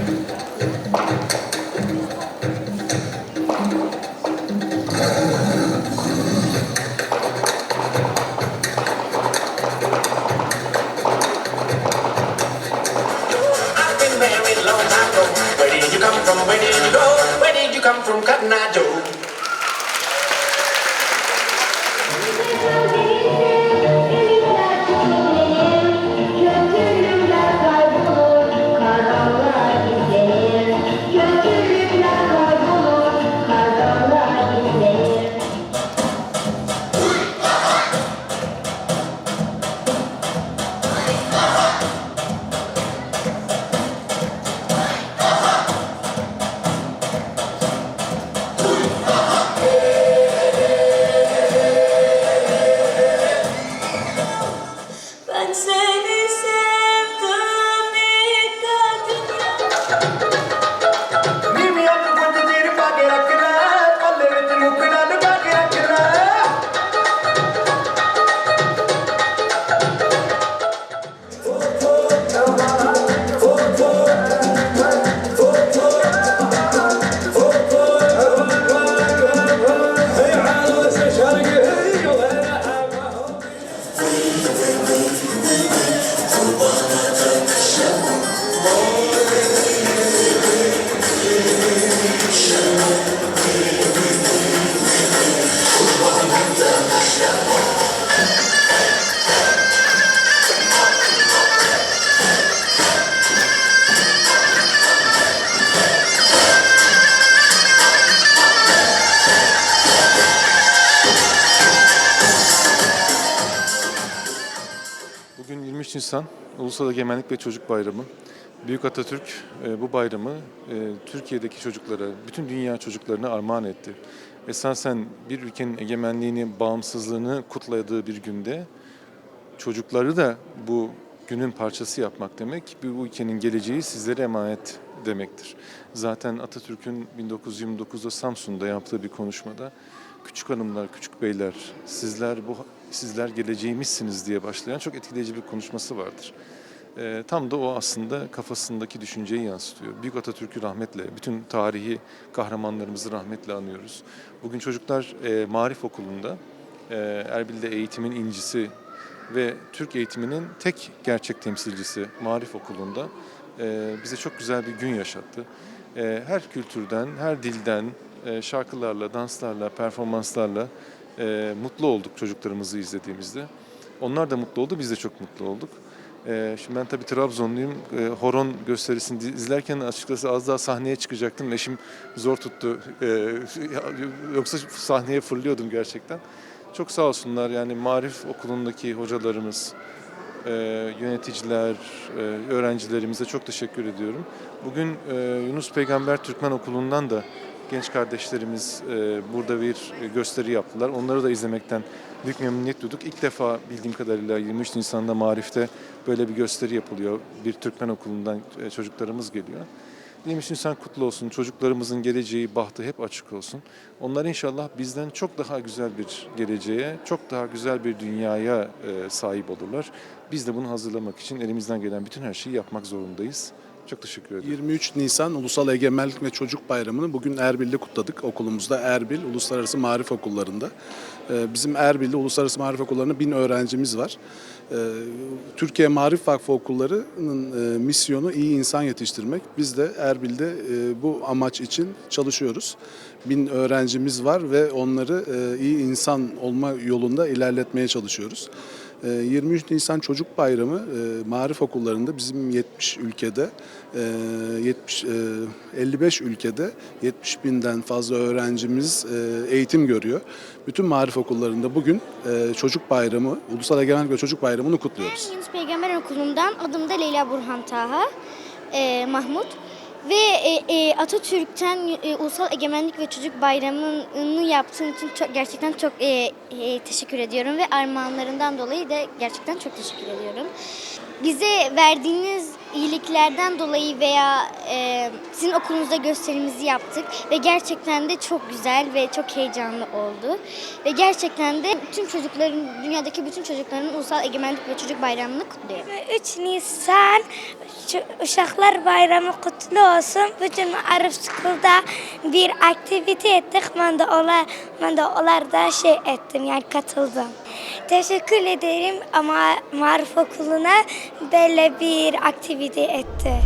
Where did you come from? Where did you go? Where did you come from, Cotton Eye Joe? 23 Nisan Ulusal Egemenlik ve Çocuk Bayramı. Büyük Atatürk e, bu bayramı e, Türkiye'deki çocuklara, bütün dünya çocuklarına armağan etti. Esasen bir ülkenin egemenliğini, bağımsızlığını kutladığı bir günde çocukları da bu günün parçası yapmak demek, bu ülkenin geleceği sizlere emanet demektir. Zaten Atatürk'ün 1929'da Samsun'da yaptığı bir konuşmada küçük hanımlar, küçük beyler, sizler bu sizler geleceğimizsiniz diye başlayan çok etkileyici bir konuşması vardır. Ee, tam da o aslında kafasındaki düşünceyi yansıtıyor. Büyük Atatürk'ü rahmetle, bütün tarihi kahramanlarımızı rahmetle anıyoruz. Bugün çocuklar e, Marif Okulu'nda e, Erbil'de eğitimin incisi ve Türk eğitiminin tek gerçek temsilcisi Marif Okulu'nda e, bize çok güzel bir gün yaşattı. E, her kültürden, her dilden e, şarkılarla, danslarla, performanslarla e, mutlu olduk çocuklarımızı izlediğimizde. Onlar da mutlu oldu, biz de çok mutlu olduk. E, şimdi ben tabii Trabzonluyum. Horon gösterisini izlerken açıkçası az daha sahneye çıkacaktım. Eşim zor tuttu. Yoksa sahneye fırlıyordum gerçekten. Çok sağ olsunlar yani Marif Okulu'ndaki hocalarımız, e, yöneticiler, e, öğrencilerimize çok teşekkür ediyorum. Bugün e, Yunus Peygamber Türkmen Okulu'ndan da genç kardeşlerimiz e, burada bir gösteri yaptılar. Onları da izlemekten büyük memnuniyet duyduk. İlk defa bildiğim kadarıyla 23 Nisan'da Marif'te böyle bir gösteri yapılıyor. Bir Türkmen Okulu'ndan e, çocuklarımız geliyor. 23 Nisan kutlu olsun. Çocuklarımızın geleceği, bahtı hep açık olsun. Onlar inşallah bizden çok daha güzel bir geleceğe, çok daha güzel bir dünyaya e, sahip olurlar. Biz de bunu hazırlamak için elimizden gelen bütün her şeyi yapmak zorundayız. Çok teşekkür ederim. 23 Nisan Ulusal Egemenlik ve Çocuk Bayramı'nı bugün Erbil'de kutladık. Okulumuzda Erbil Uluslararası Marif Okulları'nda. Ee, Bizim Erbil'de Uluslararası Marif Okulları'nda bin öğrencimiz var. Ee, Türkiye Marif Vakfı Okulları'nın e, misyonu iyi insan yetiştirmek. Biz de Erbil'de e, bu amaç için çalışıyoruz. Bin öğrencimiz var ve onları e, iyi insan olma yolunda ilerletmeye çalışıyoruz. Ee, 23 Nisan Çocuk Bayramı e, marif okullarında bizim 70 ülkede, e, 70 e, 55 ülkede 70 binden fazla öğrencimiz e, eğitim görüyor. Bütün marif okullarında bugün e, Çocuk Bayramı, Ulusal Egemenlik ve Çocuk Bayramı'nı kutluyoruz. Ben Yunus Peygamber Okulu'ndan adım da Leyla Burhan Taha e, Mahmut. Ve e, e, Atatürk'ten e, Ulusal Egemenlik ve Çocuk Bayramı'nı yaptığım için çok, gerçekten çok e, e, teşekkür ediyorum. Ve armağanlarından dolayı da gerçekten çok teşekkür ediyorum. bize verdiğiniz iyiliklerden dolayı veya e, sizin okulunuzda gösterimizi yaptık ve gerçekten de çok güzel ve çok heyecanlı oldu. Ve gerçekten de tüm çocukların, dünyadaki bütün çocukların Ulusal Egemenlik ve Çocuk Bayramı'nı kutluyorum. 3 Nisan Uşaklar Bayramı kutlu olsun. Bütün Arif School'da bir aktivite ettik. Ben de olar, ben de onlarda şey ettim yani katıldım. Teşekkür ederim ama Marif Okulu'na böyle bir aktivite etti.